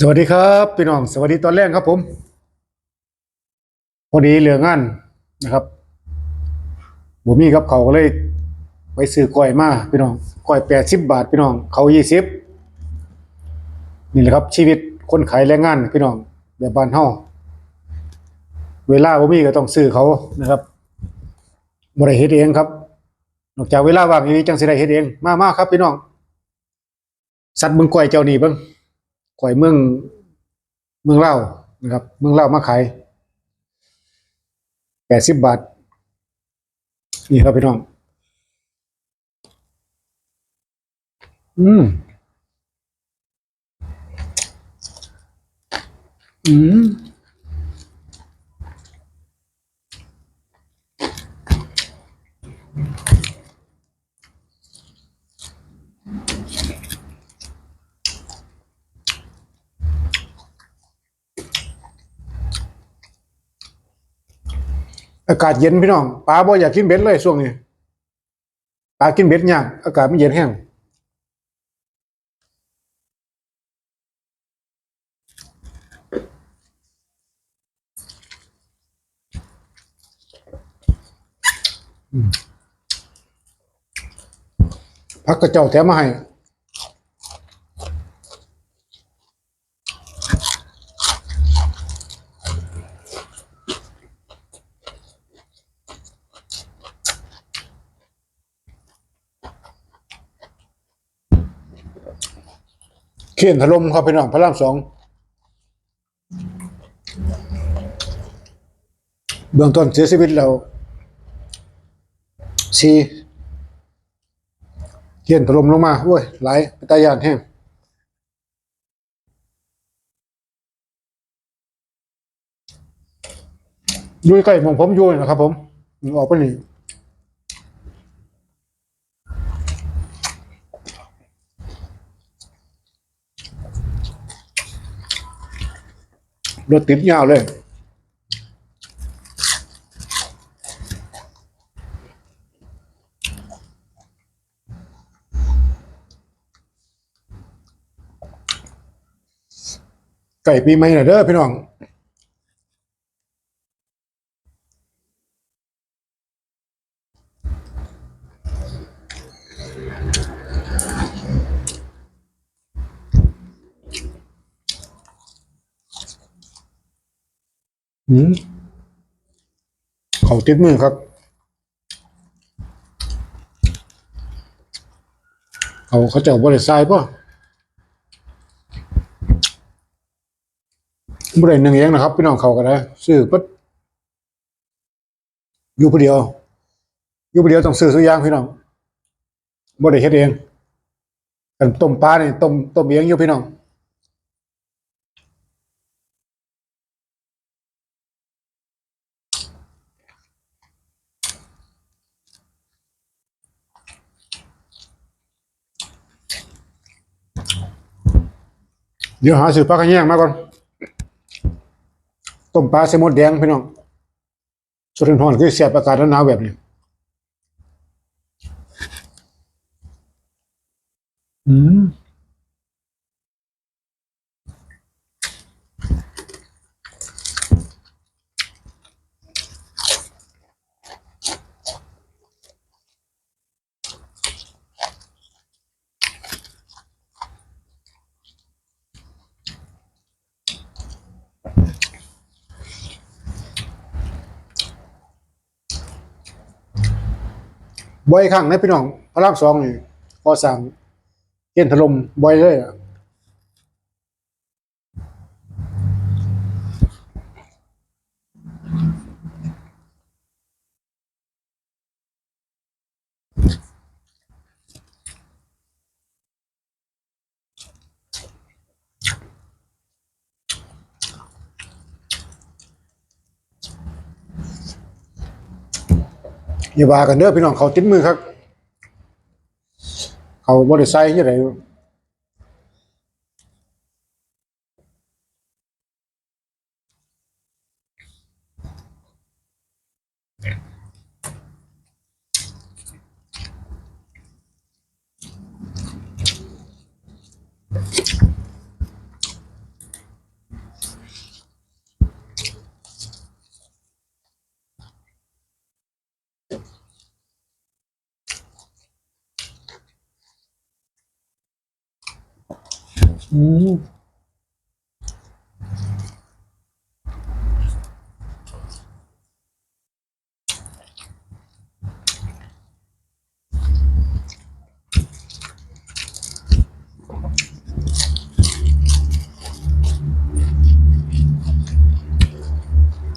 สวัสดีครับพี่น้องสวัสดีตอนแรกครับผม พอดีเหลืองานนะครับบ่มีกับเขาก็เลยไปซื้อก้อยมาพี่น้องก้อยแปดสิบบาทพี่น้องเขายี่สิบนี่แหละครับ ชีวิตคนขายแรงงานพี่น้องแบบบ้านเฮาเวลาบ่มีก็ต้องซื้อเขานะครับบ่ได้เฮ็ดเองครับนอกจากเวลาว่างนี้จังสิได้เฮ็ดเอง มามาครับพี่น้องสัตว์เมืองก้อยเจ้านี่เบิ่ง ข่อยเมืองเมืองเล่านะครับ เมืองเล่ามาขายแปดสิบบาท นี่ครับพี่น้อง อืม อืม อากาศเย็นพี่น้องปลาบ่อยากกินเบ็ดเลยช่วงนี้ปลากินเบ็ดยากอากาศมันเย็นแห้งพักกระเจ้าแถมมาให้ เขียนถล่มครับพี่น้องพระรามสองเบื้องต้นเสียชีวิตแล้วสี่เขียนถล่มลงมาโอ้ยหลายตายานแห้งอยู่ใกล้มองผมอยู่นะครับผมออกไปนี่ รถติดยาวเลยไก่ปีใหม่หน่ะเด้อพี่น้อง อืมเขาติดมือครับ เขาเขาจะบริษัทป่ะบริษัทหนึ่งเองนะครับ พี่น้องเขาก็ได้ซื้อปั๊บอยู่ผู้เดียว อยู่ผู้เดียวต้องซื้อซื้อยางพี่น้องบริษัทเฮ็ดเองกันต้มปลาเนี่ยต้มต้มเองอยู่พี่น้อง เดี๋ยวหาสื่อปลากระแยงมาก่อน ต้มปลาเสมดแดงพี่น้องสุดทอนคือเสียบอากาศหนาวแบบนี้ อืม บ่อยครั้งนะพี่น้องพระรามสองนี่พอสั่งเย็นถล่มบ่อยเลยอะ อย่าว่ากันเด้อพี่น้องเขาติดมือครับ เขาบริไซต์ยังไง อืม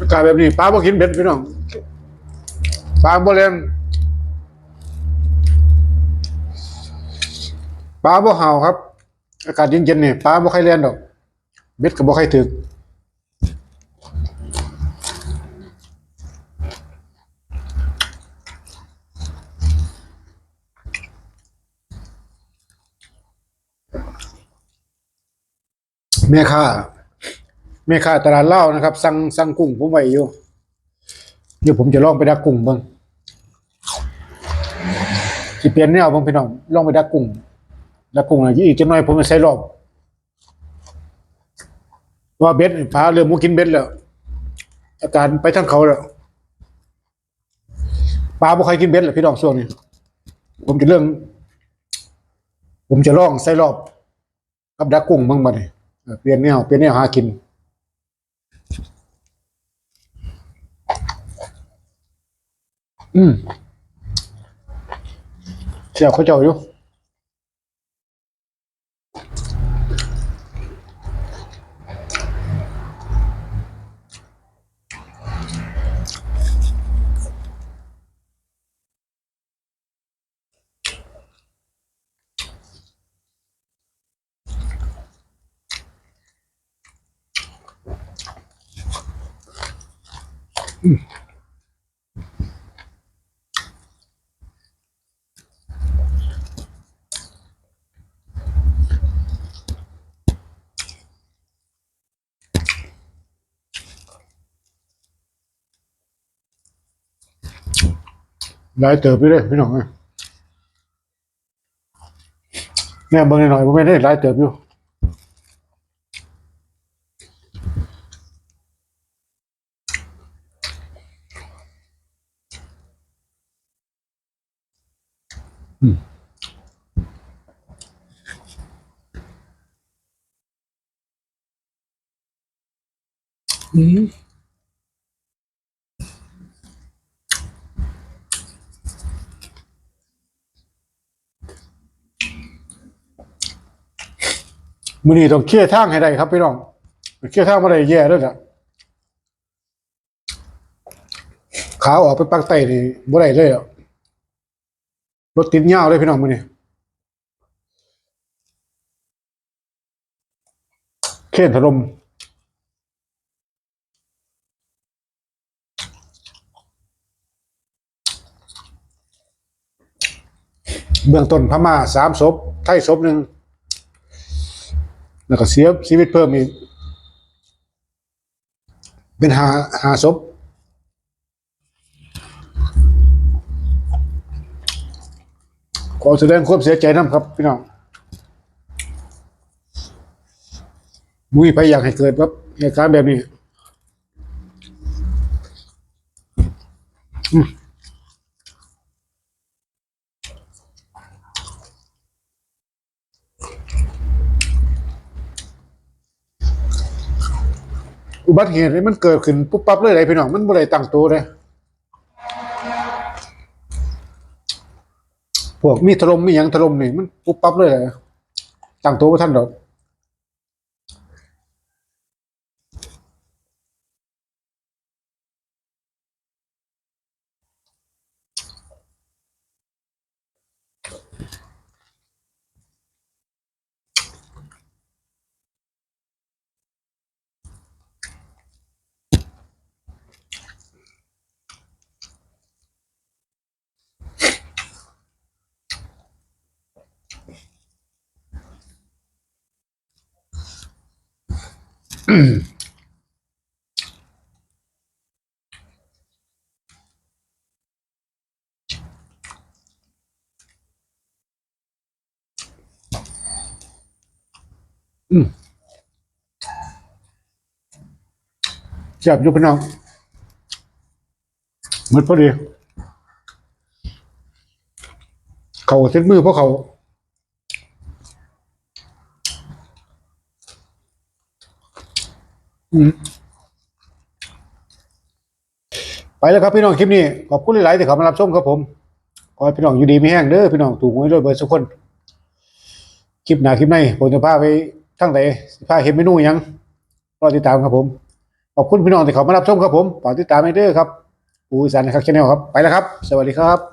อากาศแบบนี้ปลาบ่กินเบ็ดพี่น้องปลาบ่เล่นปลาบ่เห่าครับ อากาศเย็นๆนี่ปลาบ่ค่อยเล่นดอก เบ็ดก็บ่ค่อยถึกแม่ค้าแม่ค้าตลาดเหล้านะครับ สั่งสั่งกุ้งผมไว้อยู่เดี๋ยวผมจะลองไปดักกุ้งบ้างสิเปลี่ยนแนวบ้างพี่น้องลองไปดักกุ้ง ดักกุ้งอะอีกจังหน่อยผมจะใส่รอบว่าเบ็ดพาเรือมูกินเบ็ดแล้ว อาการไปทั้งเขาแล้วปลาบ่ใครกินเบ็ดแล้วพี่น้องช่วงนี้ผมจะเรื่อง ผมจะล่องใส่รอบ กับดักกุ้งเบ้างบัดนี้เออเปลี่ยนแนวเปลี่ยนแนวหากินอืมเสียเขาเจ้าอยู่ หลายเติบไปเลยพี่น้องเอ้ยแม่เบิ่งหน่อยๆผมไม่ได้หลายเติบอยู่ อืมอืมมือนี้ต้องเคลียร์ทางให้ได้ครับพี่น้องเคลียร์ทางมาได้แย่แล้วจ้ะขาออกไปปักไตนี่บ่ได้เลยอะ รถติดยาวเลยพี่น้องมือนี้เข่นถล่มเบื้องต้นพม่าสามศพ ไทยศพหนึ่ง แล้วก็เสียชีวิตเพิ่มอีก เป็นหาหาศพ ขอแสดงความเสียใจน้ำครับพี่น้องมุ้ยไปอยากให้เกิดแบบเหตุการณ์แบบนี้อุบัติเหตุนี่มันเกิดขึ้นปุ๊บปั๊บเลยเลยพี่น้อง มันบ่ได้ตั้งตัวเลย พวกมีถล่มมีหยังถล่มนี่มันปุ๊บปั๊บเลยเลยตั้งตัวบ่ทันดอก อืมแซ่บอยู่พี่น้องหมดพอดี เขาเซ็ตมือเพราะเขา อืม ไปแล้วครับพี่น้องคลิปนี้ ขอบคุณหลายๆที่เข้ามารับชมครับผม ขอให้พี่น้องอยู่ดีไม่แห้งเด้อพี่น้องถูกหวยด้วยเบอร์ทุกคน คลิปหนาคลิปในผมจะพาไปทั้งไหนพาเห็นเมนูยังรอติดตามครับผม ขอบคุณพี่น้องที่เข้ามารับชมครับผมฝากติดตามให้เด้อครับปูอีสานนะครับชาแนลครับ ไปแล้วครับ สวัสดีครับ